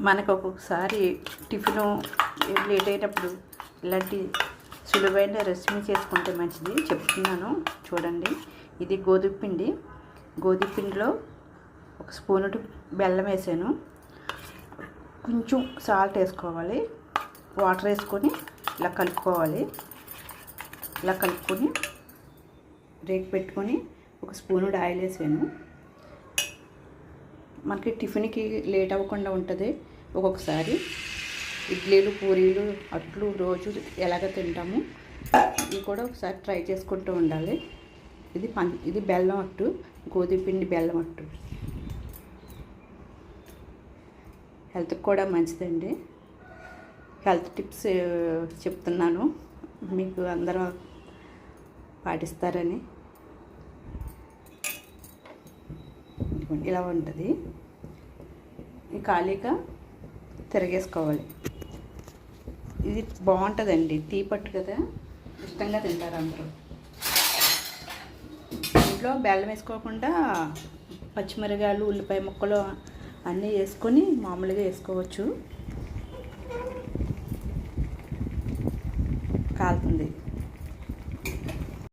మనకు ఒక్కొక్కసారి tiffin late అయినప్పుడు ఇలాంటి సులువైన రెసిపీ చేసుకుంటే మంచిది. చెప్తున్నాను. చూడండి. ఇది గోధుమ పిండి. గోధుమ పిండిలో ఒక స్పూన్ బెల్లం వేసాను. కొంచెం సాల్ట్ వేసుకోవాలి. వాటర్ వేసుకొని ఇలా కలుపుకోవాలి. ఇలా కలుపుకొని రేక్ పెట్టుకొని ఒక స్పూను ఆయిల్ వేసాను. మనకి టిఫిన్కి లేట్ అవ్వకుండా ఉంటుంది ఒక్కొక్కసారి. ఇడ్లీలు పూరీలు అట్లు రోజు ఎలాగ తింటాము ఇవి కూడా ఒకసారి ట్రై చేసుకుంటూ ఉండాలి. ఇది పం ఇది బెల్లం అట్టు గోధుమ పిండి బెల్లం అట్టు. హెల్త్కి కూడా మంచిదండి. హెల్త్ టిప్స్ చెప్తున్నాను మీకు అందరూ పాటిస్తారని. ఇదిగోండి, ఇలా ఉంటుంది. ఈ ఖాళీగా తిరగేసుకోవాలి. ఇది బాగుంటుందండి. టీ పట్టు కదా ఇష్టంగా తింటారు అందరూ. ఇంట్లో బెల్లం వేసుకోకుండా పచ్చిమిరగాయలు ఉల్లిపాయ ముక్కలు అన్నీ వేసుకొని మామూలుగా వేసుకోవచ్చు. కాలుతుంది.